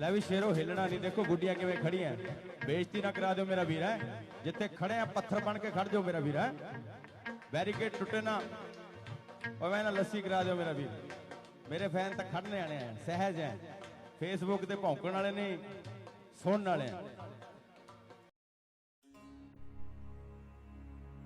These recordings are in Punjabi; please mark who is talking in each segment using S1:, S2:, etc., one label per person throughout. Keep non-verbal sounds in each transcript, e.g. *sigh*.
S1: ਲੈ ਵੀ ਸ਼ੇਰੋ ਹਿੱਲਣਾ ਨਹੀਂ, ਦੇਖੋ ਗੁੱਡੀਆਂ ਕਿਵੇਂ ਖੜੀਆਂ ਬੇਇੱਜ਼ਤੀ ਨਾ ਕਰਾ ਦਿਓ ਮੇਰਾ ਵੀਰ, ਹੈ। ਜਿੱਥੇ ਖੜੇ ਆ, ਪੱਥਰ ਬਣ ਕੇ ਖੜ ਜਾਓ ਮੇਰਾ ਵੀਰ, ਹੈ। ਬੈਰੀਕੇਡ ਟੁੱਟੇ ਨਾ ਓਵੇਂ ਨਾ ਲੱਸੀ ਕਰਾ ਦਿਓ ਮੇਰਾ ਵੀਰ। ਮੇਰੇ ਫੈਨ ਤਾਂ ਖੜਨੇ ਵਾਲੇ ਆ, ਸਹਿਜ ਹੈ ਫੇਸਬੁੱਕ ਤੇ ਭੌਂਕਣ ਵਾਲੇ ਨਹੀਂ, ਸੁਣਨ ਵਾਲੇ ਆ।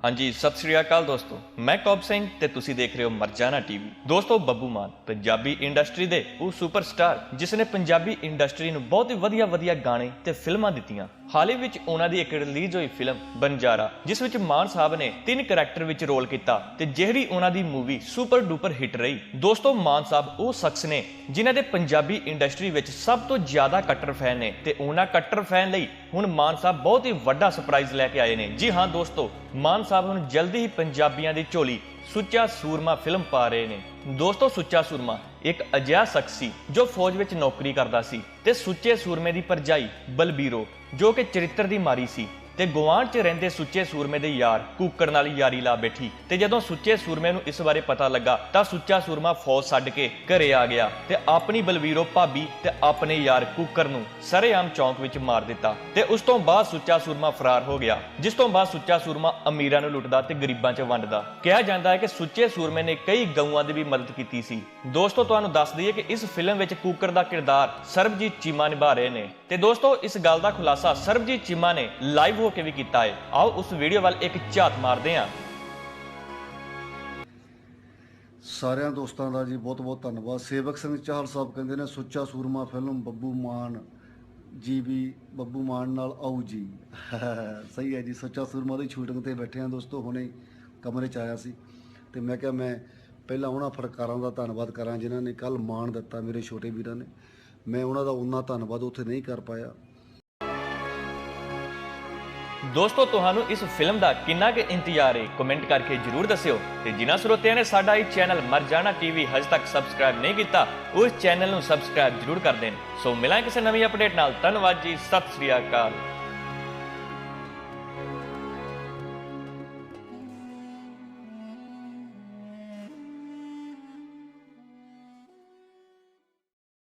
S2: ਹਾਂਜੀ, ਸਤਿ ਸ੍ਰੀ ਅਕਾਲ ਦੋਸਤੋ। ਮੈਂ ਕੌਬ ਸਿੰਘ ਤੇ ਤੁਸੀਂ ਦੇਖ ਰਹੇ ਹੋ ਮਰਜਾਨਾ ਟੀਵੀ। ਦੋਸਤੋ, ਬੱਬੂ ਮਾਨ, ਪੰਜਾਬੀ ਇੰਡਸਟਰੀ ਦੇ ਉਹ ਸੁਪਰਸਟਾਰ, ਜਿਸ ਨੇ ਪੰਜਾਬੀ ਇੰਡਸਟਰੀ ਨੂੰ ਬਹੁਤ ਹੀ ਵਧੀਆ ਵਧੀਆ ਗਾਣੇ ਤੇ ਫਿਲਮਾਂ ਦਿੱਤੀਆਂ। ਹਾਲ ਵਿੱਚ ਉਹਨਾਂ ਦੀ ਇੱਕ ਰਿਲੀਜ਼ ਹੋਈ ਫਿਲਮ ਬੰਜਾਰਾ, ਜਿਸ ਵਿੱਚ ਮਾਨ ਸਾਹਿਬ ਨੇ ਤਿੰਨ ਕੈਰੈਕਟਰ ਵਿੱਚ ਰੋਲ ਕੀਤਾ ਤੇ ਜਿਹੜੀ ਉਹਨਾਂ ਦੀ ਮੂਵੀ ਸੁਪਰ ਡੂਪਰ ਹਿੱਟ ਰਹੀ। ਦੋਸਤੋ, ਮਾਨ ਸਾਹਿਬ ਉਹ ਸ਼ਖਸ ਨੇ ਜਿਨ੍ਹਾਂ ਦੇ ਪੰਜਾਬੀ ਇੰਡਸਟਰੀ ਵਿੱਚ ਸਭ ਤੋਂ ਜ਼ਿਆਦਾ ਕੱਟਰ ਫੈਨ ਨੇ ਤੇ ਉਹਨਾਂ ਕੱਟਰ ਫੈਨ ਲਈ ਹੁਣ ਮਾਨ ਸਾਹਿਬ ਬਹੁਤ ਹੀ ਵੱਡਾ ਸਰਪ੍ਰਾਈਜ਼ ਲੈ ਕੇ ਆਏ ਨੇ। ਜੀ ਹਾਂ ਦੋਸਤੋ, ਮਾਨ ਸਾਹਿਬ ਹੁਣ ਜਲਦੀ ਹੀ ਪੰਜਾਬੀਆਂ ਦੀ ਝੋਲੀ ਸੁੱਚਾ ਸੂਰਮਾ ਫਿਲਮ ਪਾ ਰਹੇ ਨੇ। ਦੋਸਤੋ, ਸੁੱਚਾ ਸੂਰਮਾ ਇੱਕ ਅਜਿਹਾ ਸ਼ਖਸ ਸੀ ਜੋ ਫੌਜ ਵਿੱਚ ਨੌਕਰੀ ਕਰਦਾ ਸੀ ਤੇ ਸੁੱਚੇ ਸੂਰਮੇ ਦੀ ਪਰਜਾਈ ਬਲਬੀਰੋ, ਜੋ ਕਿ ਚਰਿੱਤਰ ਦੀ ਮਾਰੀ ਸੀ। ਤੇ ਗੁਆਂਢ 'ਚ ਰਹਿੰਦੇ ਸੁੱਚੇ ਸੂਰਮੇ ਦੇ ਯਾਰ ਕੂਕਰ ਨਾਲ ਯਾਰੀ ਲਾ ਬੈਠੀ। ਤੇ ਜਦੋਂ ਸੁੱਚੇ ਸੂਰਮੇ ਨੂੰ ਇਸ ਬਾਰੇ ਪਤਾ ਲੱਗਾ, ਤਾਂ ਸੁੱਚਾ ਸੂਰਮਾ ਫੌਜ ਛੱਡ ਕੇ ਘਰੇ ਆ ਗਿਆ ਤੇ ਆਪਣੀ ਬਲਵੀਰੋ ਭਾਬੀ ਤੇ ਆਪਣੇ ਯਾਰ ਕੂਕਰ ਨੂੰ ਸਰੇਆਮ ਚੌਂਕ ਵਿੱਚ ਮਾਰ ਦਿੱਤਾ। ਤੇ ਉਸ ਤੋਂ ਬਾਅਦ ਸੁੱਚਾ ਸੂਰਮਾ ਫਰਾਰ ਹੋ ਗਿਆ, ਜਿਸ ਤੋਂ ਬਾਅਦ ਸੁੱਚਾ ਸੂਰਮਾ ਅਮੀਰਾਂ ਨੂੰ ਲੁੱਟਦਾ ਤੇ ਗਰੀਬਾਂ 'ਚ ਵੰਡਦਾ। ਕਿਹਾ ਜਾਂਦਾ ਹੈ ਕਿ ਸੁੱਚੇ ਸੂਰਮੇ ਨੇ ਕਈ ਗਊਆਂ ਦੀ ਵੀ ਮਦਦ ਕੀਤੀ ਸੀ। ਦੋਸਤੋ, ਤੁਹਾਨੂੰ ਦੱਸ ਦਈਏ ਕਿ ਇਸ ਫਿਲਮ ਵਿੱਚ ਕੂਕਰ ਦਾ ਕਿਰਦਾਰ ਸਰਬਜੀਤ ਚੀਮਾ ਨਿਭਾ ਰਹੇ ਨੇ। ਤੇ ਦੋਸਤੋ, ਇਸ ਗੱਲ ਦਾ ਖੁਲਾਸਾ ਸਰਬਜੀਤ ਚੀਮਾ ਨੇ ਲਾਈਵ ਹੋ ਕੇ ਵੀ ਕੀਤਾ ਹੈ ਆਓ ਉਸ ਵੀਡੀਓ ਵੱਲ ਇੱਕ ਝਾਤ ਮਾਰਦੇ ਹਾਂ।
S3: ਸਾਰਿਆਂ ਦੋਸਤਾਂ ਦਾ ਜੀ ਬਹੁਤ ਬਹੁਤ ਧੰਨਵਾਦ। ਸੇਵਕ ਸਿੰਘ ਚਾਹਲ ਸਾਹਿਬ ਕਹਿੰਦੇ ਨੇ, ਸੁੱਚਾ ਸੂਰਮਾ ਫਿਲਮ, ਬੱਬੂ ਮਾਨ ਜੀ ਵੀ, ਬੱਬੂ ਮਾਨ ਨਾਲ ਆਉ ਜੀ। *laughs* ਸਹੀ ਹੈ ਜੀ, ਸੁੱਚਾ ਸੂਰਮਾ ਦੀ ਸ਼ੂਟਿੰਗ ਤੇ ਬੈਠੇ ਆ ਦੋਸਤੋ, ਹੁਣੇ ਕਮਰੇ 'ਚ ਆਇਆ ਸੀ। ਤੇ ਮੈਂ ਕਿਹਾ ਮੈਂ ਪਹਿਲਾਂ ਉਹਨਾਂ ਫਰਕਾਰਾਂ ਦਾ ਧੰਨਵਾਦ ਕਰਾਂ, ਜਿਨ੍ਹਾਂ ਨੇ ਕੱਲ ਮਾਣ ਦਿੱਤਾ ਮੇਰੇ ਛੋਟੇ ਵੀਰਾਂ ਨੇ। ਮੈਂ ਉਹਨਾਂ ਦਾ ਉਹਨਾਂ ਧੰਨਵਾਦ ਉੱਥੇ ਨਹੀਂ ਕਰ ਪਾਇਆ।
S2: ਦੋਸਤੋ, ਤੁਹਾਨੂੰ ਇਸ ਫਿਲਮ ਦਾ ਕਿੰਨਾ ਕੁ ਇੰਤਜ਼ਾਰ ਹੈ? ਕਮੈਂਟ ਕਰਕੇ ਜਰੂਰ ਦੱਸਿਓ। ਤੇ ਜਿਨ੍ਹਾਂ ਸਰੋਤਿਆਂ ਨੇ ਸਾਡਾ ਇਹ ਚੈਨਲ ਮਰਜਾਨਾ ਟੀਵੀ ਹਜੇ ਤੱਕ ਸਬਸਕ੍ਰਾਈਬ ਨਹੀਂ ਕੀਤਾ, ਉਸ ਚੈਨਲ ਨੂੰ ਸਬਸਕ੍ਰਾਈਬ ਜਰੂਰ ਕਰ ਦੇਣ। ਸੋ ਮਿਲਾਂ ਕਿਸੇ ਨਵੀਂ ਅਪਡੇਟ ਨਾਲ। ਧੰਨਵਾਦ ਜੀ। ਸਤਿ ਸ੍ਰੀ ਅਕਾਲ।